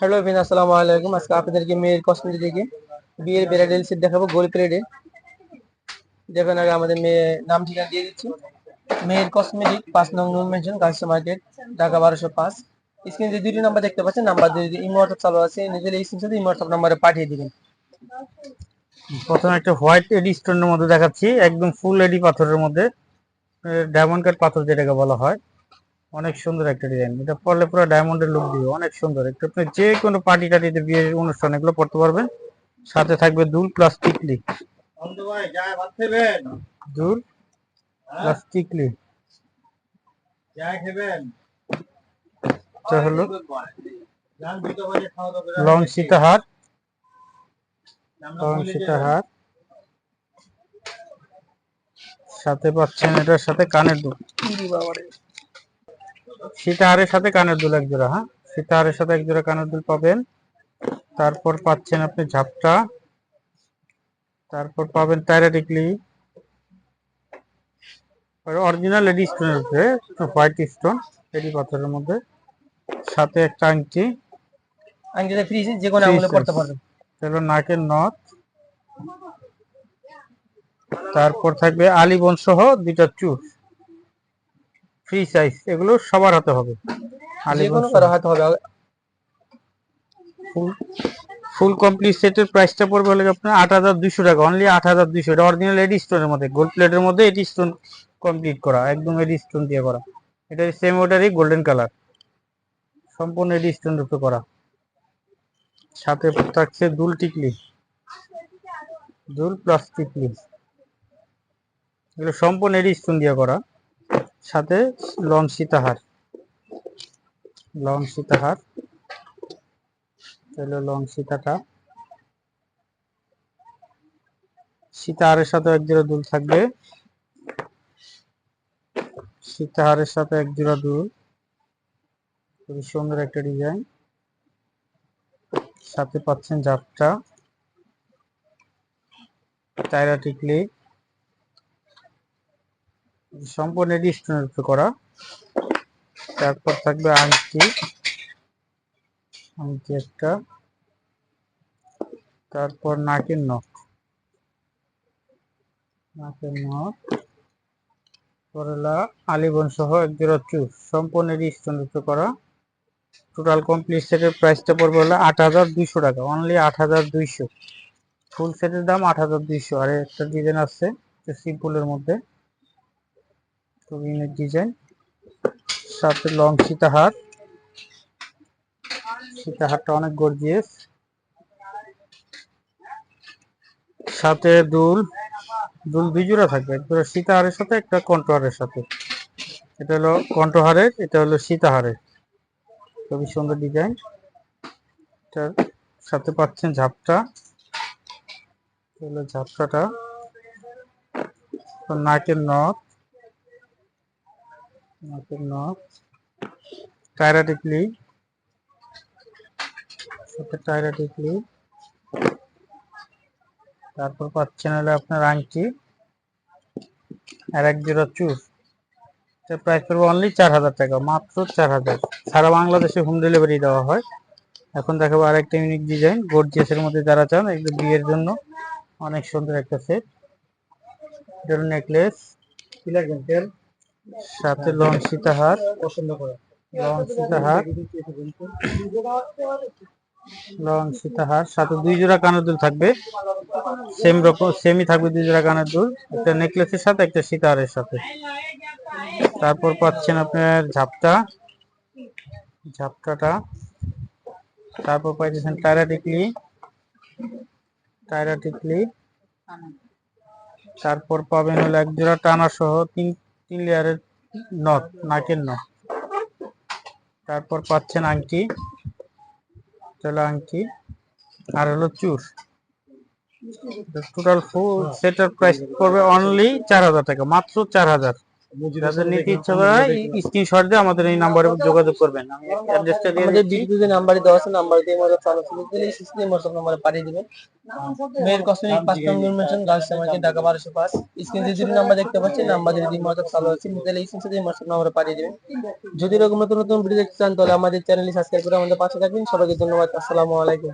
Hello বিন আসসালামু আলাইকুম আজকে আপনাদেরকে মেয়ের কসমেটিক থেকে বিয়ের ব্রাইডাল সেট দেখাবো গোল প্লেটে দেখুন আগে আমাদের মেয়ে নাম ঠিকানা দিয়ে দিচ্ছি মেয়ের কসমেটিক পাঁচ নং নুন মেনশন গার্লস মার্কেট ঢাকা বারোশো পাঁচ স্ক্রিনে যে দুটি নাম্বার দেখতে পাচ্ছেন নাম্বার দিয়ে ইমো হোয়াটসঅ্যাপ চালু আছে, নিজের এই স্ক্রিন সাথে ইমো হোয়াটসঅ্যাপ নাম্বারে পাঠিয়ে দিবেন। প্রথমে একটা হোয়াইট এডি স্টোনের মধ্যে দেখাচ্ছি, একদম ফুল এডি পাথরের মধ্যে ডায়মন্ড কাট পাথর যেটাকে বলা হয়। অনেক সুন্দর একটা ডিজাইন এটা পরলে পুরো ডায়মন্ডের লুক দিবে অনেক সুন্দর। একটু আপনি যে কোনো পার্টি টাটিতে বিয়ের অনুষ্ঠান এগুলো পড়তে পারবেন। সাথে থাকবে দুল প্লাস টিকলি। দুল প্লাস টিকলি। এটা হলো লং সীতাহার। লং সীতাহার। সাথে পাচ্ছেন এটার সাথে কানের দুল। সীতাহারের সাথে কানের দুল এক জোড়া হ্যাঁ? সীতাহারের সাথে এক জোড়া কানের দুল পাবেন। তারপর পাচ্ছেন আপনি ঝাপটা। তারপর পাবেন টাইরাটিকলি অরিজিনাল এডি স্টোনের উপরে হোয়াইট স্টোন এডি পাথরের মধ্যে। সাথে একটা আংটি। ফ্রিজে যে কোনো আঙুলে পড়তে size। পারবেন। হলো নাকের নথ। তারপর থাকবে আলিবন সহ দুইটা চুর ফ্রি সাইজ এগুলো সবার হাতে হবে। যে কারও হাতে হবে। ফুল ফুল কমপ্লিট সেটের প্রাইসটা পড়বে হলে আপনার আট হাজার দুইশো টাকা অনলি আট হাজার দুইশো। এটা অরিজিনাল এডি স্টোনের মধ্যে গোল্ড প্লেটের মধ্যে এডি স্টোন কমপ্লিট করা একদম এডি স্টোন দিয়ে করা। এটা সেম ওটারই গোল্ডেন কালার সম্পূর্ণ এডি স্টোন রূপে করা। সাথে থাকছে দুল টিকলি। দুল প্লাস টিকলি। এগুলো সম্পূর্ণ এডি স্টোন দিয়ে করা। সাথে লং সীতাহার। লং সীতাহার। হলো লং সীতাটা। সীতাহারের সাথে এক জোড়া দুল থাকবে। সীতাহারের সাথে এক জোড়া দুল খুবই সুন্দর একটা ডিজাইন। সাথে পাচ্ছেন জাপটা টায়রা টিকলি সম্পূর্ণ স্টোনের করা। তারপর থাকবে আংটি। আংটি একটা। তারপর নাকের নখ। নাকের নখ। করলা আলিবন সহ এক জোড়া চুর সম্পূর্ণ উপরে করা। টোটাল কমপ্লিট সেটের প্রাইসটা পড়বে হলো আট হাজার দুইশো টাকা। অনলি আট হাজার দুইশো। ফুল সেটের দাম আট হাজার দুইশো। আর একটা ডিজাইন আছে সিম্পলের মধ্যে। ইউনিক ডিজাইন সাথে লং সীতাহার সীতাহারটা অনেক গর্জিয়াস সাথে দুল দুল দুই জোড়া থাকবে। এক জোড়া সীতাহারের সাথে, একটা কণ্ঠহারের সাথে। এটা হলো কণ্ঠহারের এটা হলো সীতাহারের খুবই সুন্দর ডিজাইন এটার সাথে পাচ্ছেন ঝাপটা। হলো ঝাপটাটা। নাকের নথ নাকের নথ টায়রা সাথে তারপর পাচ্ছেন হলে আপনার আংটি। আর এক জোড়া চুর এটার প্রাইস পড়বে অনলি চার হাজার টাকা, মাত্র চার হাজার। সারা বাংলাদেশে হোম ডেলিভারি দেওয়া হয়। এখন দেখাবো আরেকটা ইউনিক ডিজাইন গোর্জিয়াসের মধ্যে যারা চান একটু বিয়ের জন্য। অনেক সুন্দর একটা সেট নেকলেস সাথে লং সীতাহার পছন্দ করে। লং সীতাহার লং সীতাহার সাথে দুই জোড়া কানের দুল থাকবে। সেম রকম সেমই থাকবে দুই জোড়া কানের দুল। একটা নেকলেসের সাথে একটা সীতাহারের সাথে। তারপর পাচ্ছেন আপনার ঝাপটা। ঝাপটাটা। তারপর পাইতেছেন টায়রা টিকলি টায়রা টিকলি তারপর পাবেন হলো এক জোড়া টানা সহ তিন তিন লেয়ারের নথ নাকের নথ তারপর পাচ্ছেন আংটি। চলো আংটি। আর হলো চুর। টোটাল ফুল সেটার প্রাইস পড়বে অনলি চার হাজার টাকা, মাত্র চার হাজার। যাদের নিতে ইচ্ছা করে স্ক্রিনশট দিয়ে আমাদের এই নাম্বারে যোগাযোগ করবেন। আমি অ্যাড্রেসটা দিয়ে আমাদের বিদ্যুতের নাম্বারে দেওয়া আছে নাম্বার দিয়ে আমাদের চালু দিলে সিস্টেম হোয়াটসঅ্যাপ নাম্বারে পাঠিয়ে দিবেন। মেয়ের কসমেটিক পাঁচ নং মেনশন গার্লস মার্কেট ঢাকা বারোশো পাঁচ। স্ক্রিনে যে নাম্বার দেখতে পাচ্ছেন নাম্বার দিয়ে দিন হোয়াটসঅ্যাপ চালু আছে হোয়াটসঅ্যাপ নাম্বারে পাঠিয়ে দিবেন। যদি এরকম নতুন নতুন ভিডিও দেখতে চান তাহলে আমাদের চ্যানেলটি সাবস্ক্রাইব করে আমাদের পাশে থাকবেন। সবাইকে ধন্যবাদ। আসসালামু আলাইকুম।